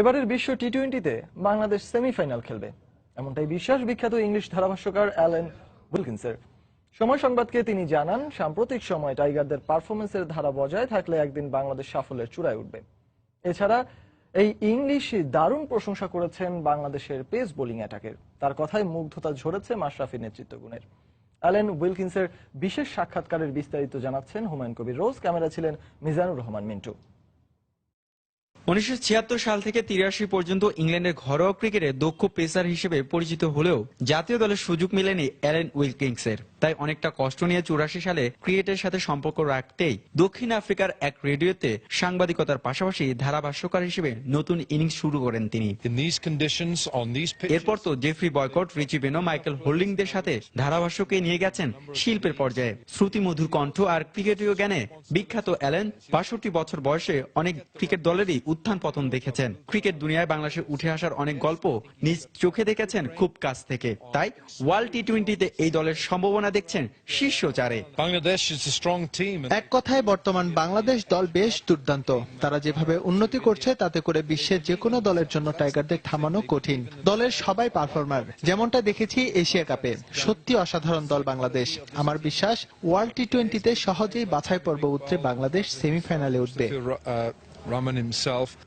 এবারের বিশ্ব টি টোয়েন্টিতে বাংলাদেশ সেমিফাইনাল খেলবে। এমনটাই বিশ্বাস বিখ্যাত ইংলিশ ধারাভাষ্যকার অ্যালেন উইলকিন্সের। সময় সংবাদকে তিনি জানান, সাম্প্রতিক সময় টাইগারদের পারফরমেন্সের ধারা বজায় থাকলে একদিন বাংলাদেশ সাফল্যের চূড়ায় উঠবে। এছাড়া এই ইংলিশ দারুণ প্রশংসা করেছেন বাংলাদেশের পেস বোলিং অ্যাটাকের। তার কথায় মুগ্ধতা ঝরেছে মাশরাফির নেতৃত্ব গুণের অ্যালেন উইলকিন্সের বিশেষ সাক্ষাৎকারের বিস্তারিত জানাচ্ছেন হুমায়ুন কবির। রোজ ক্যামেরা ছিলেন মিজানুর রহমান মিন্টু। উনিশশো সাল থেকে তিরাশি পর্যন্ত ইংল্যান্ডের ঘরোয়া ক্রিকেটে দক্ষ পেসার হিসেবে পরিচিত হলেও জাতীয় দলের সুযোগ মেলেনি অ্যালেন উইলকিংসের তাই অনেকটা কষ্ট নিয়ে চুরাশি সালে ক্রিকেটের সাথে সম্পর্ক রাখতেই দক্ষিণ আফ্রিকার এক রেডিওতে সাংবাদিকতার পাশাপাশি ধারাভাষ্যকার হিসেবে নতুন ইনিংস শুরু করেন তিনি. এরপর তো Geoffrey Boycott Richie Benaud Michael হোল্ডিংদের সাথে ধারাভাষ্যকে নিয়ে গেছেন শিল্পের পর্যায়ে শ্রুতি মধুর কণ্ঠ আর ক্রিকেটীয় জ্ঞানে বিখ্যাত অ্যালেন বাষট্টি বছর বয়সে অনেক ক্রিকেট দলেরই উত্থান পতন দেখেছেন। ক্রিকেট দুনিয়ায় বাংলাদেশে উঠে আসার অনেক গল্প নিজ চোখে দেখেছেন খুব কাছ থেকে। তাই ওয়ার্ল্ড টি টোয়েন্টিতে এই দলের সম্ভাবনা দেখছেন শীর্ষ চারে। এক কথায় বর্তমান বাংলাদেশ দল বেশ দুর্দান্ত। তারা যেভাবে উন্নতি করছে তাতে করে বিশ্বের যে কোনো দলের জন্য টাইগারদের থামানো কঠিন। দলের সবাই পারফর্মার। যেমনটা দেখেছি এশিয়া কাপে। সত্যি অসাধারণ দল বাংলাদেশ। আমার বিশ্বাস ওয়ার্ল্ড টি টোয়েন্টিতে সহজেই বাছাই পর্ব উতরে বাংলাদেশ সেমিফাইনালে উঠবে। Raman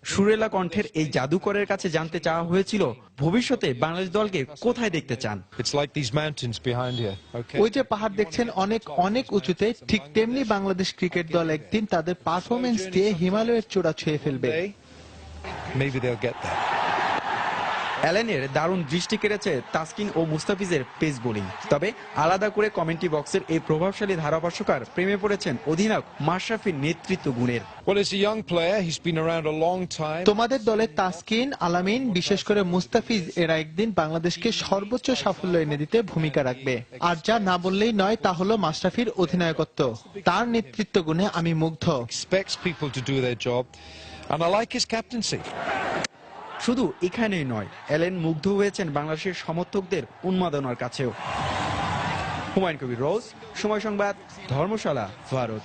সুরেলা কণ্ঠের এই জাদুকরের কাছে জানতে চাওয়া হয়েছিল ভবিষ্যতে বাংলাদেশ দলকে কোথায় দেখতে চান. ওই যে পাহাড় দেখছেন অনেক অনেক উঁচুতে ঠিক তেমনি বাংলাদেশ ক্রিকেট দল একদিন তাদের পারফরমেন্স দিয়ে হিমালয়ের চূড়া ছুঁয়ে ফেলবে maybe they'll get there. অ্যালেনের দারুণ দৃষ্টি কেড়েছে তাসকিন ও মুস্তাফিজের পেস বোলিং তবে আলাদা করে কমেন্টি বক্সের এই প্রভাবশালী ধারাভাষ্যকার প্রেমে পড়েছেন অধিনায়ক মাশরাফির নেতৃত্ব গুণের. তোমাদের দলে তাসকিন আলামিন বিশেষ করে মুস্তাফিজ এরা একদিন বাংলাদেশকে সর্বোচ্চ সাফল্য এনে দিতে ভূমিকা রাখবে আর যা না বললেই নয় তা হলো মাশরাফির অধিনায়কত্ব তার নেতৃত্ব গুণে আমি মুগ্ধ Expects people to do their job. And I like his captaincy. শুধু এখানেই নয় অ্যালেন মুগ্ধ হয়েছেন বাংলাদেশের সমর্থকদের উন্মাদনার কাছেও। হুমায়ুন কবির, রোজ সময় সংবাদ, ধর্মশালা, ভারত।